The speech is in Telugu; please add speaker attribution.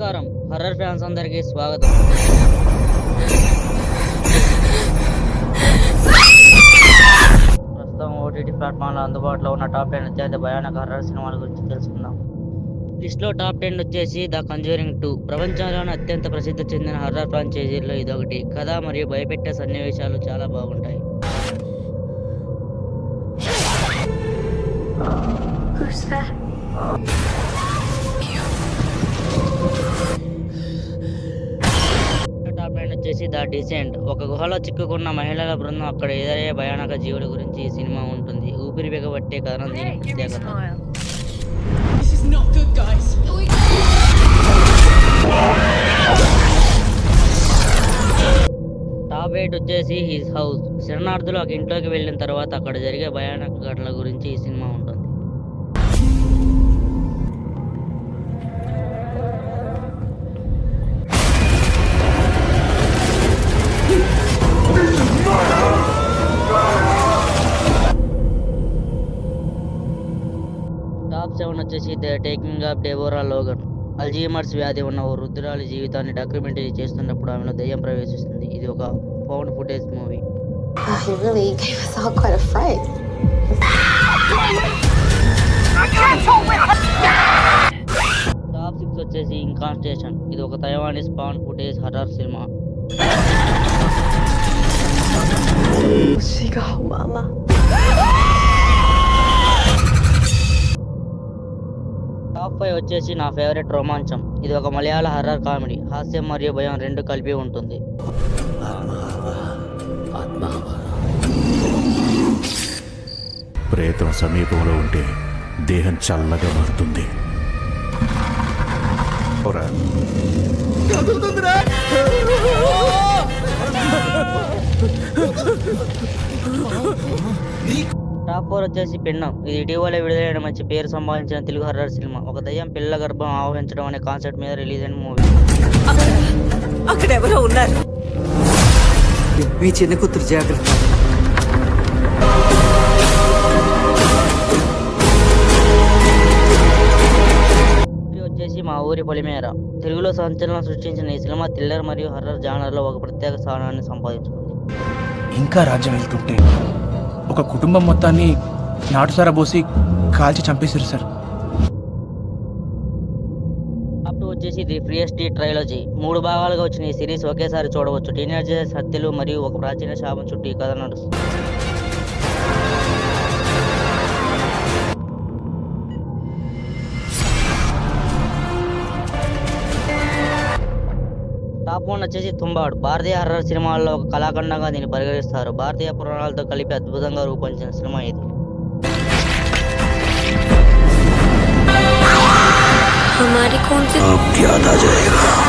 Speaker 1: నమస్కారం. హర్రర్ ఫ్యాన్స్ అందరికీ స్వాగతం. ప్రస్తుతం ఓటీటీ ప్లాట్ఫామ్లో అందుబాటులో ఉన్న టాప్ టెన్ అత్యంత భయానక హర్రర్ సినిమాల గురించి తెలుసుకుందాం. లిస్ట్లో టాప్ టెన్ వచ్చేసి ద కంజూరింగ్ టూ ప్రపంచంలోనే అత్యంత ప్రసిద్ధి చెందిన హర్రర్ ఫ్రాంచైజీల్లో ఇదొకటి. కథ మరియు భయపెట్టే సన్నివేశాలు చాలా బాగుంటాయి.
Speaker 2: Who's that?
Speaker 1: వచ్చేసి ద డిసెంట్. ఒక గుహలో చిక్కుకున్న మహిళల బృందం అక్కడ ఎదురయ్యే భయానక జీవుల గురించి ఈ సినిమా ఉంటుంది. ఊపిరి బిగబట్టే కథనం దీని ప్రత్యేకత. టాప్ ఎయిట్ వచ్చేసి హిస్ హౌస్ శరణార్థులు ఒక ఇంట్లోకి వెళ్ళిన తర్వాత అక్కడ జరిగే భయానక ఘటనల గురించి ఈ సినిమా ఉంటుంది. సెవెన్ వచ్చేసి the taking of Deborah Logan. Alzheimer's వ్యాధి ఉన్న ఓ వృద్ధురాలి జీవితాన్ని డాక్యుమెంటరీ చేస్తున్నప్పుడు ఆమెలో దయ్యం ప్రవేశిస్తుంది. ఇది ఒక found footage
Speaker 2: movie. He really gave us all quite a fright.
Speaker 1: Top six వచ్చేసి ఇన్కాన్స్టేషన్ ఇది ఒక తైవానీస్ పాన్ ఫుటేజ్ హర్రర్ సినిమా ఫైవ్ వచ్చేసి నా ఫేవరెట్ రోమాంచం. ఇది ఒక మలయాళ హర్రర్ కామెడీ. హాస్యం మరియు భయం రెండు కలిపి ఉంటుంది.
Speaker 3: ప్రేతం సమీపంలో ఉంటే దేహం చల్లగా మారుతుంది.
Speaker 1: టాప్ ఫోర్ వచ్చేసి పిండం. ఇది ఇటీవల విడుదలైన మంచి పేరు సంపాదించిన తెలుగు హర్రర్ సినిమా. ఒక దయ్యం పిల్ల గర్భం ఆవహించడం అనే కాన్సెప్ట్ మీద రిలీజ్ అయిన మూవీ
Speaker 4: అక్కడ ఎవరో ఉన్నారు.
Speaker 5: మీ చిన్న కూతురు జాగ్రత్త.
Speaker 1: ఇది వచ్చేసి మా ఊరి పొలిమేర. తెలుగులో సంచలనం సృష్టించిన ఈ సినిమా థ్రిల్లర్ మరియు హర్రర్ జానర్లో ఒక ప్రత్యేక స్థానాన్ని సంపాదించుకుంది.
Speaker 6: ఇంకా రాజ్యం వెళ్తుంటే ఒక కుటుంబం మొత్తాన్ని నాటుసారా పోసి కాల్చి చంపేశారు సార్.
Speaker 1: టాప్ వచ్చేసి ది ఫ్రీయెస్ట్ ట్రైలజీ. మూడు భాగాలుగా వచ్చిన ఈ సిరీస్ ఒకేసారి చూడవచ్చు. టీనేజర్స్ హత్యలు మరియు ఒక ప్రాచీన శాపం చుట్టూ ఈ కథ నడుస్తుంది. టాప్ వన్ వచ్చేసి తుంబాడు భారతీయ హర్రర్ సినిమాల్లో ఒక కళాఖండంగా దీన్ని పరిగణిస్తారు భారతీయ పురాణాలతో కలిపి అద్భుతంగా రూపొందించిన సినిమా ఇది
Speaker 2: हमारी कौन सी
Speaker 3: अब याद आ जाएगा